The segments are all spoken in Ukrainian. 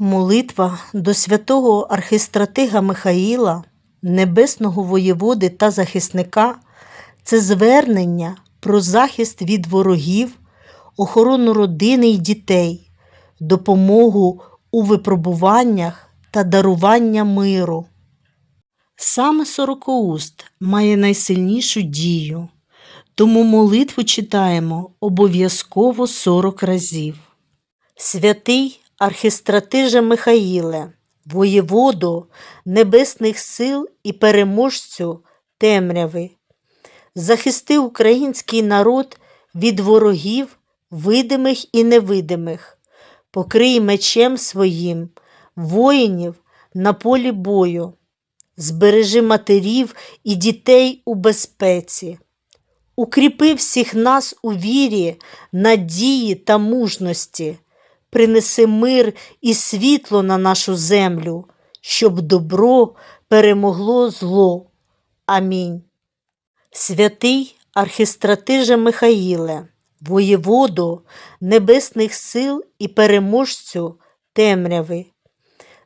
Молитва до святого архистратига Михаїла, небесного воєводи та захисника це звернення про захист від ворогів, охорону родини й дітей, допомогу у випробуваннях та дарування миру. Саме сорокоуст має найсильнішу дію, тому молитву читаємо обов'язково 40 разів. Святий архистратиже Михаїле, воєводу небесних сил і переможцю темряви, захисти український народ від ворогів, видимих і невидимих, покрий мечем своїм, воїнів на полі бою, збережи матерів і дітей у безпеці. Укріпи всіх нас у вірі, надії та мужності, принеси мир і світло на нашу землю, щоб добро перемогло зло. Амінь. Святий архистратиже Михаїле, воєводу небесних сил і переможцю темряви,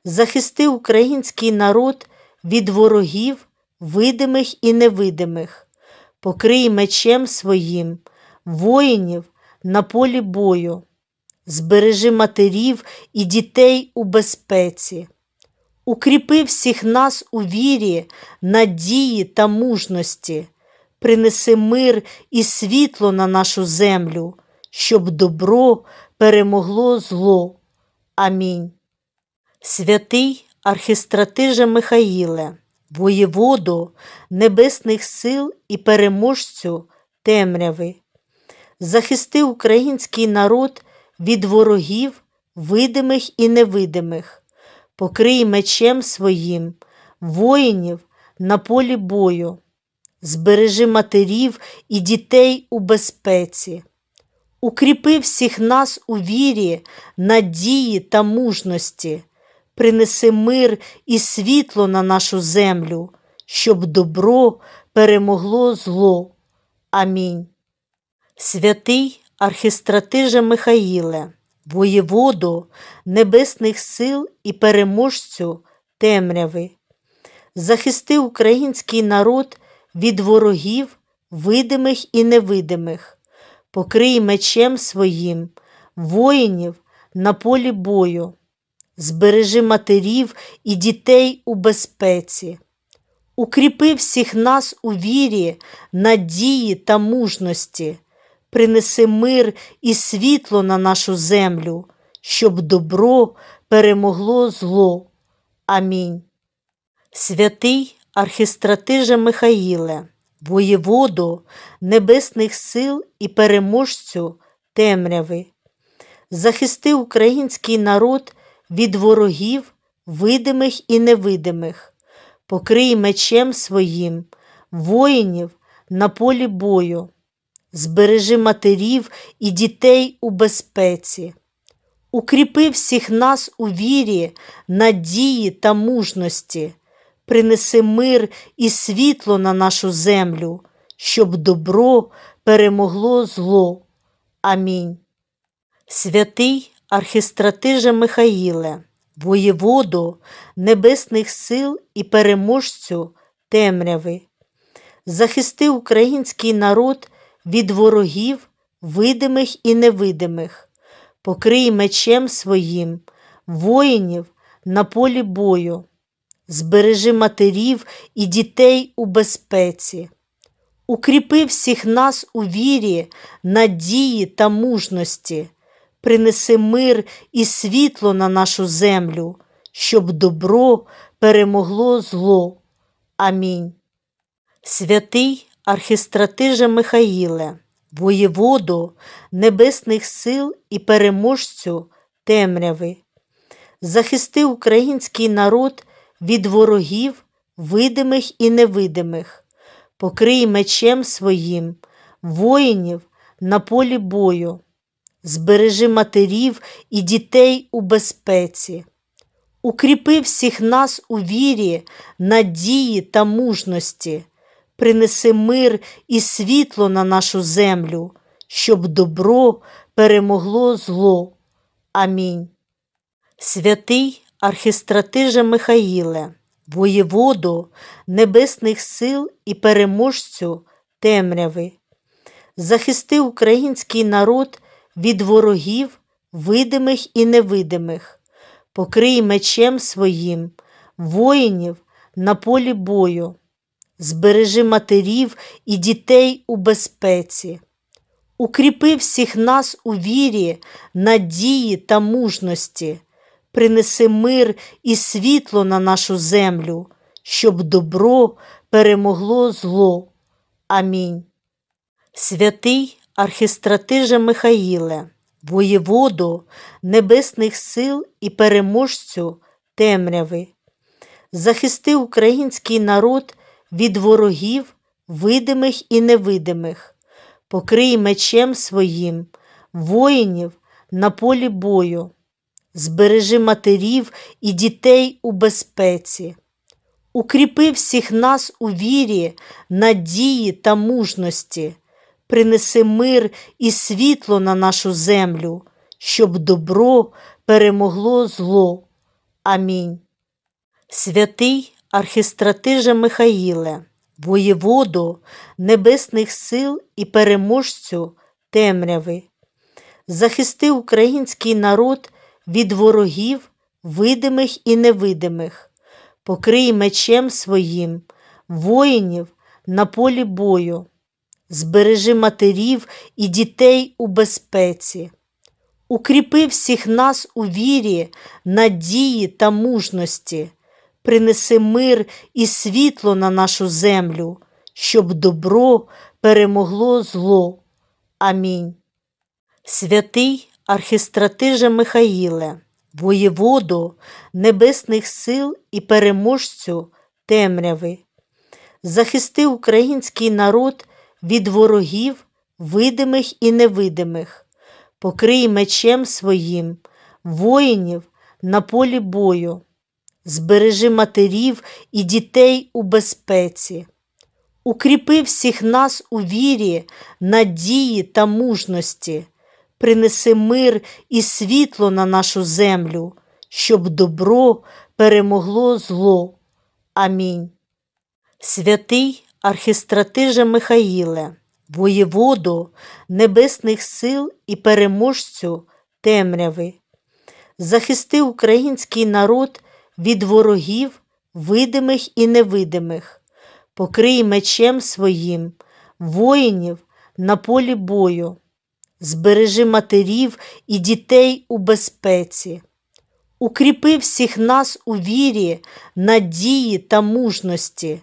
захисти український народ від ворогів, видимих і невидимих, покрий мечем своїм, воїнів на полі бою, збережи матерів і дітей у безпеці. Укріпи всіх нас у вірі, надії та мужності, принеси мир і світло на нашу землю, щоб добро перемогло зло. Амінь. Святий архистратиже Михаїле, воєводу небесних сил і переможцю темряви, захисти український народ від ворогів, видимих і невидимих, покрий мечем своїм, воїнів на полі бою, збережи матерів і дітей у безпеці. Укріпи всіх нас у вірі, надії та мужності, принеси мир і світло на нашу землю, щоб добро перемогло зло. Амінь. Святий архистратиже Михаїле, воєводу небесних сил і переможцю темряви, захисти український народ від ворогів, видимих і невидимих, покрий мечем своїм, воїнів на полі бою, збережи матерів і дітей у безпеці. Укріпи всіх нас у вірі, надії та мужності, принеси мир і світло на нашу землю, щоб добро перемогло зло. Амінь. Святий архистратиже Михаїле, воєводу небесних сил і переможцю темряви, захисти український народ від ворогів, видимих і невидимих, покрий мечем своїм, воїнів на полі бою, збережи матерів і дітей у безпеці. Укріпи всіх нас у вірі, надії та мужності, принеси мир і світло на нашу землю, щоб добро перемогло зло. Амінь. Святий архистратиже Михаїле, воєводу небесних сил і переможцю темряви, захисти український народ від ворогів, видимих і невидимих, покрий мечем своїм, воїнів на полі бою, збережи матерів і дітей у безпеці. Укріпи всіх нас у вірі, надії та мужності, принеси мир і світло на нашу землю, щоб добро перемогло зло. Амінь. Святий архистратиже Михаїле, воєводу небесних сил і переможцю темряви, захисти український народ від ворогів, видимих і невидимих, покрий мечем своїм, воїнів на полі бою, збережи матерів і дітей у безпеці. Укріпи всіх нас у вірі, надії та мужності, принеси мир і світло на нашу землю, щоб добро перемогло зло. Амінь. Святий архистратиже Михаїле, воєводу небесних сил і переможцю темряви, захисти український народ від ворогів, видимих і невидимих, покрий мечем своїм, воїнів на полі бою, збережи матерів і дітей у безпеці. Укріпи всіх нас у вірі, надії та мужності, принеси мир і світло на нашу землю, щоб добро перемогло зло. Амінь. Святий архистратиже Михаїле, воєводу небесних сил і переможцю темряви, захисти український народ від ворогів, видимих і невидимих, покрий мечем своїм, воїнів на полі бою, збережи матерів і дітей у безпеці. Укріпи всіх нас у вірі, надії та мужності, принеси мир і світло на нашу землю, щоб добро перемогло зло. Амінь. Святий архистратиже Михаїле, воєводу небесних сил і переможцю темряви, захисти український народ від ворогів, видимих і невидимих, покрий мечем своїм, воїнів на полі бою, збережи матерів і дітей у безпеці. Укріпи всіх нас у вірі, надії та мужності, принеси мир і світло на нашу землю, щоб добро перемогло зло. Амінь. Святий архистратиже Михаїле, воєводу небесних сил і переможцю темряви, захисти український народ від ворогів, видимих і невидимих, покрий мечем своїм, воїнів на полі бою, збережи матерів і дітей у безпеці. Укріпи всіх нас у вірі, надії та мужності, принеси мир і світло на нашу землю, щоб добро перемогло зло. Амінь. Святий архистратиже Михаїле, воєводу небесних сил і переможцю темряви, захисти український народ від ворогів, видимих і невидимих, покрий мечем своїм, воїнів на полі бою, збережи матерів і дітей у безпеці. Укріпи всіх нас у вірі, надії та мужності,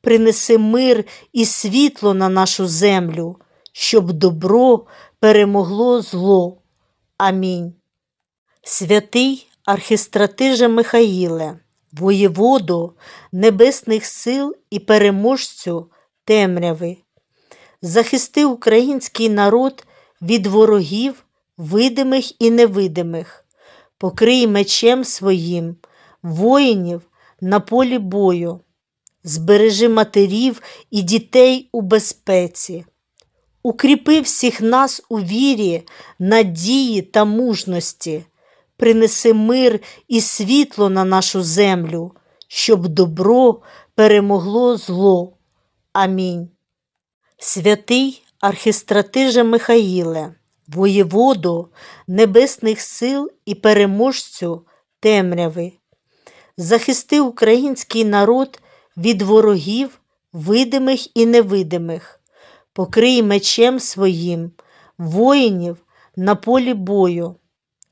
принеси мир і світло на нашу землю, щоб добро перемогло зло. Амінь. Святий архистратиже Михаїле, воєводу небесних сил і переможцю темряви, захисти український народ від ворогів, видимих і невидимих, покрий мечем своїм, воїнів на полі бою, збережи матерів і дітей у безпеці. Укріпи всіх нас у вірі, надії та мужності, принеси мир і світло на нашу землю, щоб добро перемогло зло. Амінь. Святий архистратиже Михаїле, воєводу небесних сил і переможцю темряви, захисти український народ від ворогів, видимих і невидимих, покрий мечем своїм, воїнів на полі бою,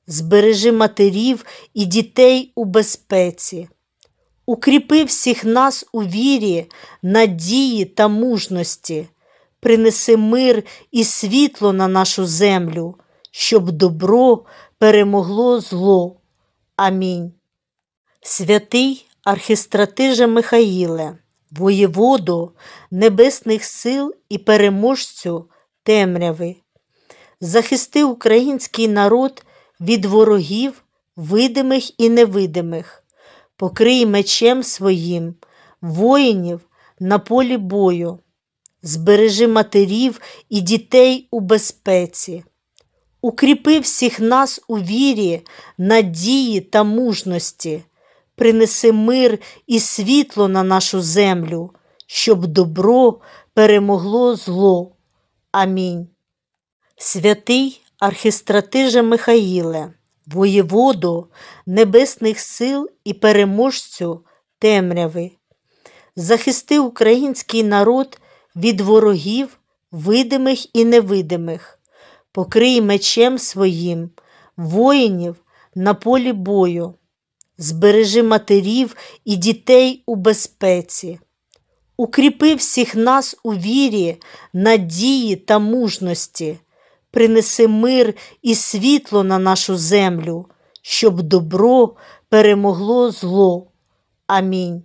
збережи матерів і дітей у безпеці. Укріпи всіх нас у вірі, надії та мужності, принеси мир і світло на нашу землю, щоб добро перемогло зло. Амінь. Святий архистратиже Михаїле, воєводу небесних сил і переможцю темряви, захисти український народ від ворогів, видимих і невидимих, покрий мечем своїм, воїнів на полі бою, збережи матерів і дітей у безпеці. укріпи всіх нас у вірі, надії та мужності, принеси мир і світло на нашу землю, щоб добро перемогло зло. Амінь. Святий архистратиже Михаїле, воєводу небесних сил і переможцю темряви, захисти український народ від ворогів, видимих і невидимих, покрий мечем своїм, воїнів на полі бою, збережи матерів і дітей у безпеці. Укріпи всіх нас у вірі, надії та мужності, принеси мир і світло на нашу землю, щоб добро перемогло зло. Амінь.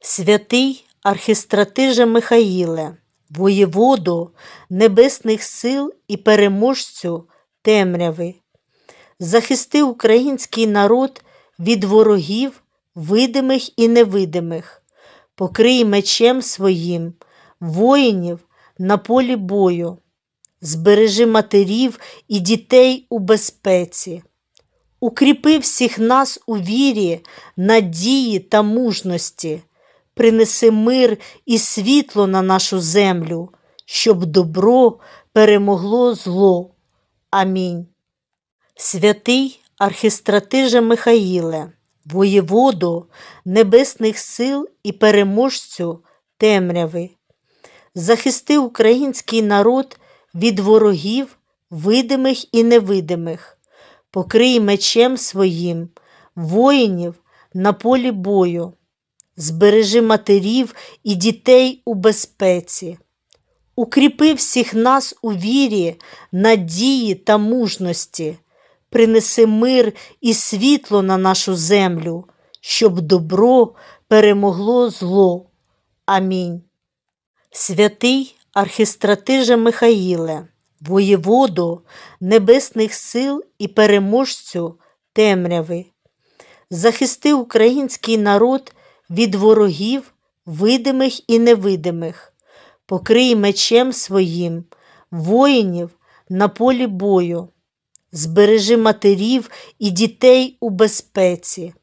Святий архистратиже Михаїле, воєводу небесних сил і переможцю темряви, захисти український народ від ворогів, видимих і невидимих, покрий мечем своїм, воїнів на полі бою, збережи матерів і дітей у безпеці. Укріпи всіх нас у вірі, надії та мужності, принеси мир і світло на нашу землю, щоб добро перемогло зло. Амінь. Святий архистратиже Михаїле, воєводу небесних сил і переможцю темряви, захисти український народ від ворогів, видимих і невидимих, покрий мечем своїм, воїнів на полі бою, збережи матерів і дітей у безпеці. Укріпи всіх нас у вірі, надії та мужності, принеси мир і світло на нашу землю, щоб добро перемогло зло. Амінь. Святий архистратиже Михаїле, воєводу небесних сил і переможцю темряви, захисти український народ від ворогів, видимих і невидимих, покрий мечем своїм, воїнів на полі бою, збережи матерів і дітей у безпеці.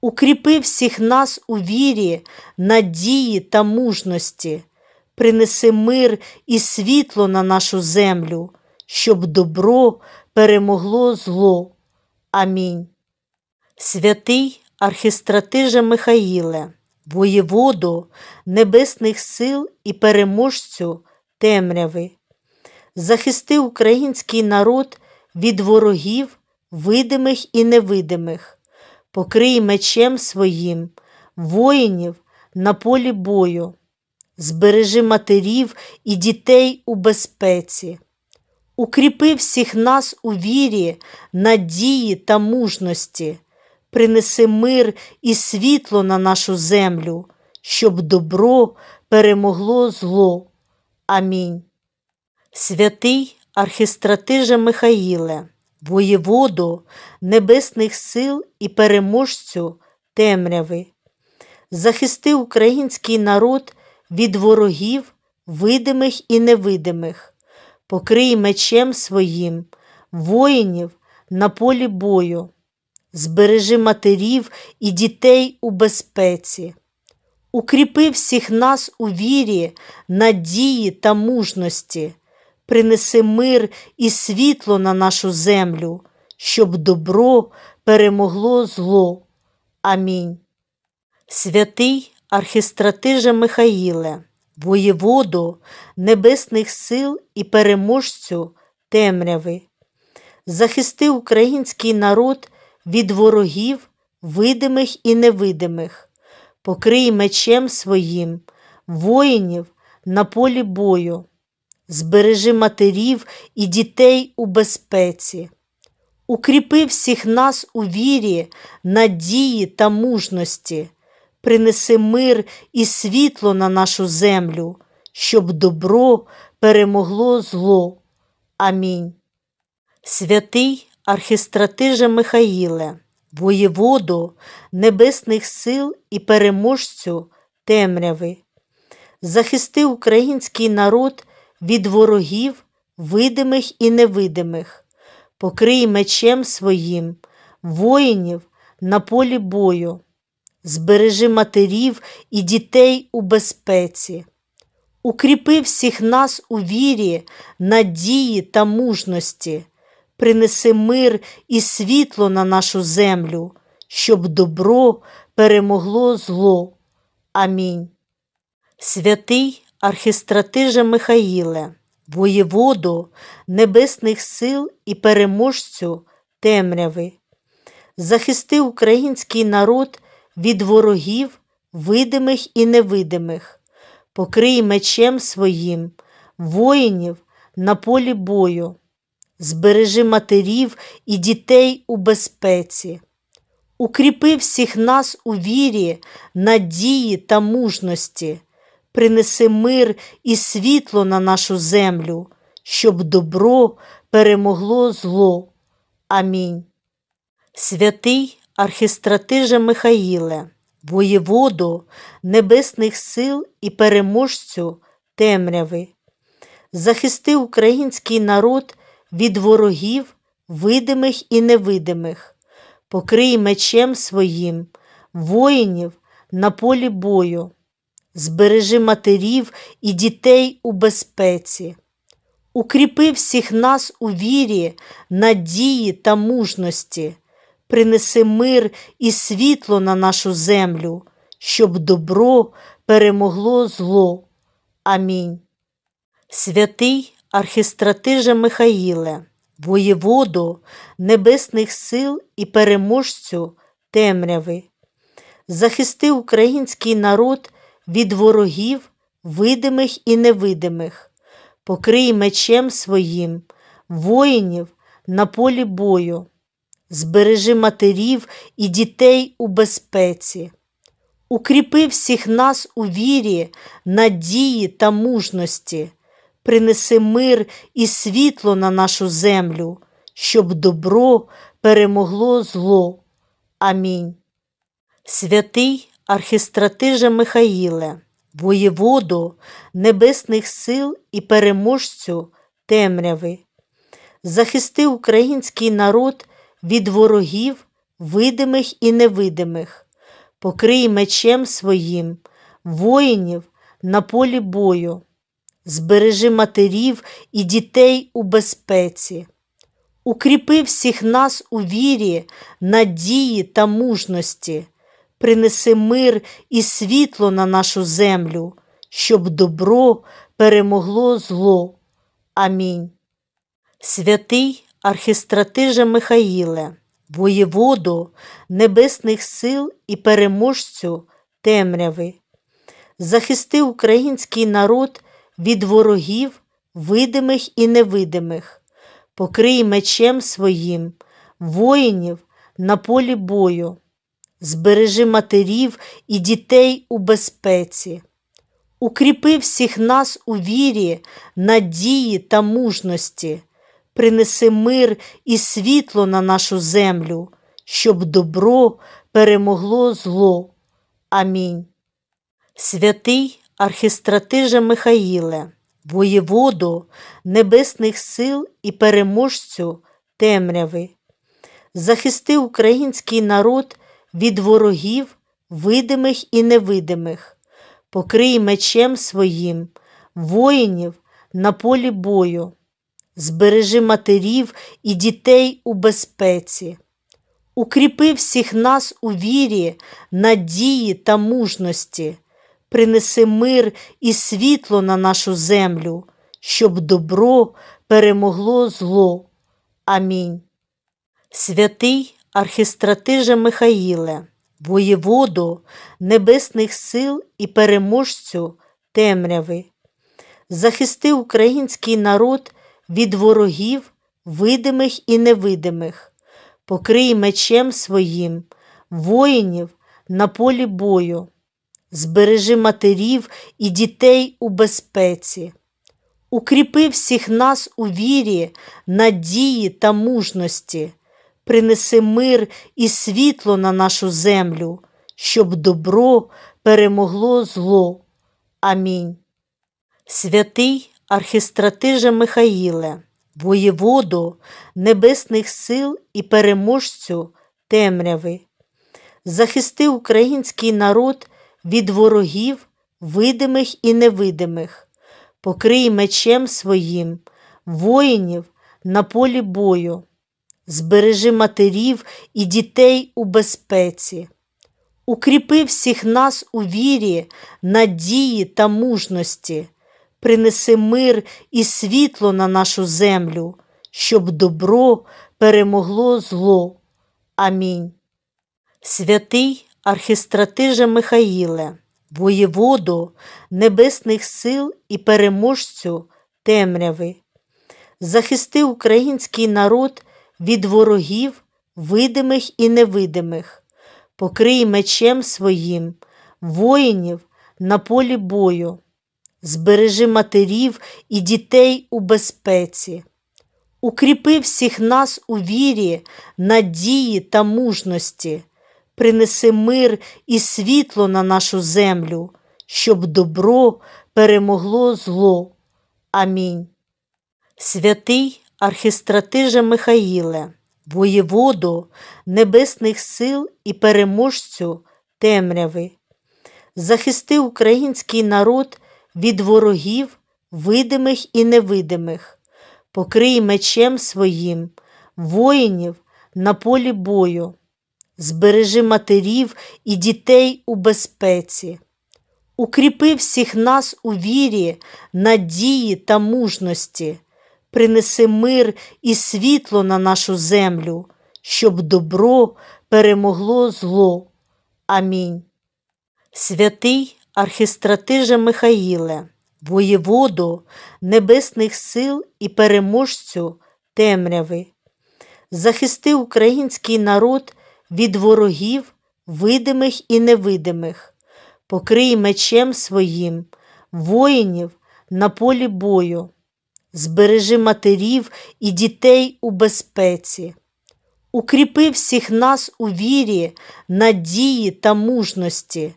Укріпи всіх нас у вірі, надії та мужності, принеси мир і світло на нашу землю, щоб добро перемогло зло. Амінь. Святий архистратиже Михаїле, воєводу небесних сил і переможцю темряви, захисти український народ від ворогів, видимих і невидимих, покрий мечем своїм, воїнів на полі бою, збережи матерів і дітей у безпеці. Укріпи всіх нас у вірі, надії та мужності, принеси мир і світло на нашу землю, щоб добро перемогло зло. Амінь. Святий архистратиже Михаїле, воєводу небесних сил і переможцю темряви, захисти український народ від ворогів, видимих і невидимих, покрий мечем своїм, воїнів на полі бою, збережи матерів і дітей у безпеці. Укріпи всіх нас у вірі, надії та мужності, принеси мир і світло на нашу землю, щоб добро перемогло зло. Амінь. Святий архистратиже Михаїле, воєводу небесних сил і переможцю темряви, захисти український народ від ворогів, видимих і невидимих, покрий мечем своїм, воїнів на полі бою, збережи матерів і дітей у безпеці. Укріпи всіх нас у вірі, надії та мужності, принеси мир і світло на нашу землю, щоб добро перемогло зло. Амінь. Святий архистратиже Михаїле, воєводу небесних сил і переможцю темряви, захисти український народ від ворогів, видимих і невидимих, покрий мечем своїм воїнів на полі бою, збережи матерів і дітей у безпеці, укріпи всіх нас у вірі, надії та мужності, принеси мир і світло на нашу землю, щоб добро перемогло зло. Амінь. Святий архистратиже Михаїле, воєводу небесних сил і переможцю темряви, захисти український народ від ворогів, видимих і невидимих, покрий мечем своїм, воїнів на полі бою, збережи матерів і дітей у безпеці. Укріпи всіх нас у вірі, надії та мужності, принеси мир і світло на нашу землю, щоб добро перемогло зло. Амінь. Святий архистратиже Михаїле, воєводу небесних сил і переможцю темряви, захисти український народ від ворогів, видимих і невидимих, покрий мечем своїм, воїнів на полі бою, збережи матерів і дітей у безпеці. Укріпи всіх нас у вірі, надії та мужності, принеси мир і світло на нашу землю, щоб добро перемогло зло. Амінь. Святий архистратиже Михаїле, воєводу небесних сил і переможцю темряви, захисти український народ від ворогів, видимих і невидимих покрий мечем своїм, воїнів на полі бою, збережи матерів і дітей у безпеці, укріпи всіх нас у вірі, надії та мужності, принеси мир і світло на нашу землю, щоб добро перемогло зло. Амінь. Святий архистратиже Михаїле воєводу небесних сил і переможцю темряви, захисти український народ від ворогів, видимих і невидимих, покрий мечем своїм, воїнів на полі бою, збережи матерів і дітей у безпеці. Укріпи всіх нас у вірі, надії та мужності принеси мир і світло на нашу землю, щоб добро перемогло зло. Амінь. Святий архистратиже Михаїле, воєводу небесних сил і переможцю темряви, захисти український народ від ворогів, видимих і невидимих, покрий мечем своїм, воїнів на полі бою. Збережи матерів і дітей у безпеці, укріпи всіх нас у вірі, надії та мужності, принеси мир і світло на нашу землю, щоб добро перемогло зло. Амінь. Святий архистратиже Михаїле, воєводу небесних сил і переможцю темряви, захисти український народ від ворогів, видимих і невидимих, покрий мечем своїм, воїнів на полі бою, збережи матерів і дітей у безпеці, укріпи всіх нас у вірі, надії та мужності, принеси мир і світло на нашу землю, щоб добро перемогло зло. Амінь. Святий архистратиже Михаїле, воєводу небесних сил і переможцю темряви, захисти український народ від ворогів, видимих і невидимих, покрий мечем своїм, воїнів на полі бою, збережи матерів і дітей у безпеці. Укріпи всіх нас у вірі, надії та мужності, принеси мир і світло на нашу землю, щоб добро перемогло зло. Амінь. Святий архистратиже Михаїле, воєводу небесних сил і переможцю темряви. Захисти український народ від ворогів, видимих і невидимих, покрий мечем своїм, воїнів на полі бою, збережи матерів і дітей у безпеці. Укріпи всіх нас у вірі, надії та мужності, принеси мир і світло на нашу землю, щоб добро перемогло зло. Амінь. Святий архістратиже Михаїле, воєводу небесних сил і переможцю темряви, захисти український народ від ворогів, видимих і невидимих, покрий мечем своїм, воїнів на полі бою, збережи матерів і дітей у безпеці. Укріпи всіх нас у вірі, надії та мужності, принеси мир і світло на нашу землю, щоб добро перемогло зло. Амінь. Святий архістратиже Михаїле, воєводу небесних сил і переможцю темряви, захисти український народ від ворогів, видимих і невидимих, покрий мечем своїм, воїнів на полі бою, збережи матерів і дітей у безпеці. Укріпи всіх нас у вірі, надії та мужності, принеси мир і світло на нашу землю, щоб добро перемогло зло. Амінь. Святий архістратиже Михаїле, воєводу небесних сил і переможцю темряви, захисти український народ від ворогів, видимих і невидимих, покрий мечем своїм, воїнів на полі бою, збережи матерів і дітей у безпеці. Укріпи всіх нас у вірі, надії та мужності,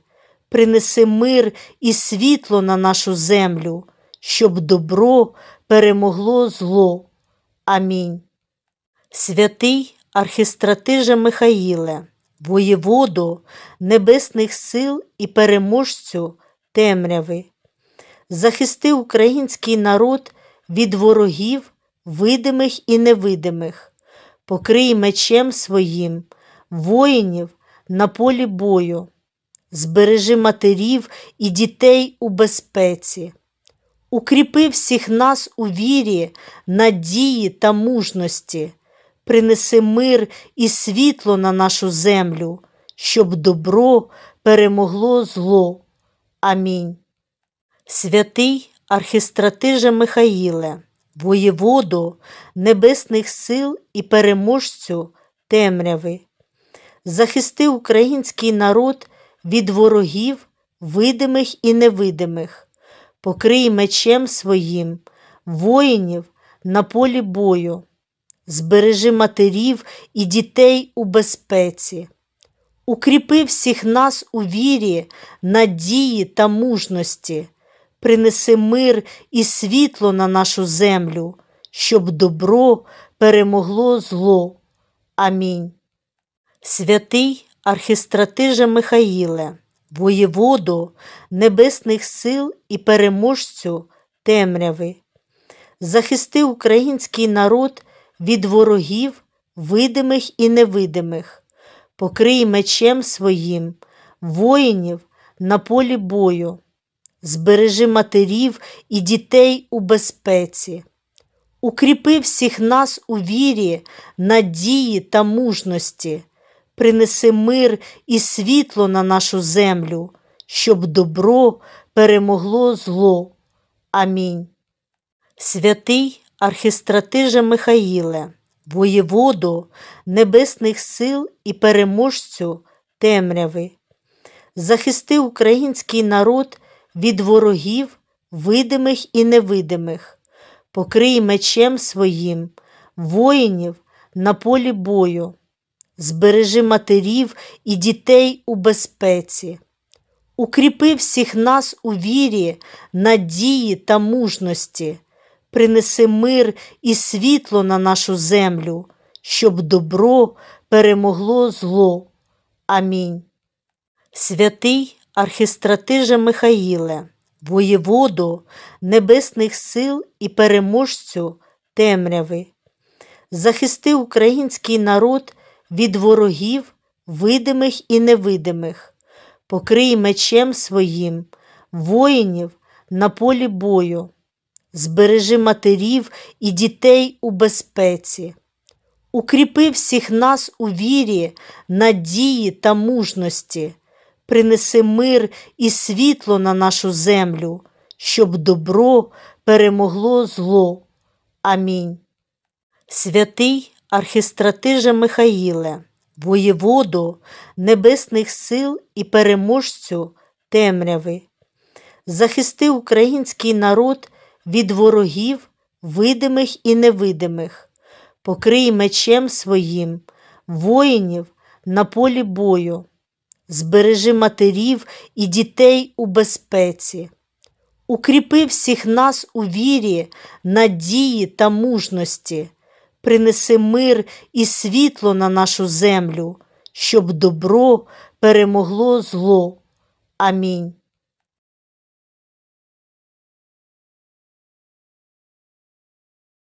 принеси мир і світло на нашу землю, щоб добро перемогло зло. Амінь. Святий архістратиже Михаїле, воєводу небесних сил і переможцю темряви, захисти український народ від ворогів, видимих і невидимих, покрий мечем своїм, воїнів на полі бою, збережи матерів і дітей у безпеці. Укріпи всіх нас у вірі, надії та мужності, принеси мир і світло на нашу землю, щоб добро перемогло зло. Амінь. Святий архістратиже Михаїле, воєводу небесних сил і переможцю темряви, захисти український народ від ворогів, видимих і невидимих, покрий мечем своїм, воїнів на полі бою, збережи матерів і дітей у безпеці. Укріпи всіх нас у вірі, надії та мужності, принеси мир і світло на нашу землю, щоб добро перемогло зло. Амінь. Святий архістратиже Михаїле, воєводу небесних сил і переможцю темряви, захисти український народ від ворогів, видимих і невидимих, покрий мечем своїм, воїнів на полі бою, збережи матерів і дітей у безпеці. Укріпи всіх нас у вірі, надії та мужності, принеси мир і світло на нашу землю, щоб добро перемогло зло. Амінь. Святий архістратиже Михаїле, воєводу небесних сил і переможцю темряви, захисти український народ від ворогів, видимих і невидимих, покрий мечем своїм, воїнів на полі бою, збережи матерів і дітей у безпеці. Укріпи всіх нас у вірі, надії та мужності, принеси мир і світло на нашу землю, щоб добро перемогло зло. Амінь. Святий архистратиже Михаїле, воєводо небесних сил і переможцю темряви, захисти український народ від ворогів, видимих і невидимих, покрий мечем своїм воїнів на полі бою, збережи матерів і дітей у безпеці. Укріпи всіх нас у вірі, надії та мужності, принеси мир і світло на нашу землю, щоб добро перемогло зло. Амінь. Святий архистратиже Михаїле, воєводо небесних сил і переможцю темряви, захисти український народ від ворогів, видимих і невидимих, покрий мечем своїм воїнів на полі бою, збережи матерів і дітей у безпеці. Укріпи всіх нас у вірі, надії та мужності, принеси мир і світло на нашу землю, щоб добро перемогло зло. Амінь.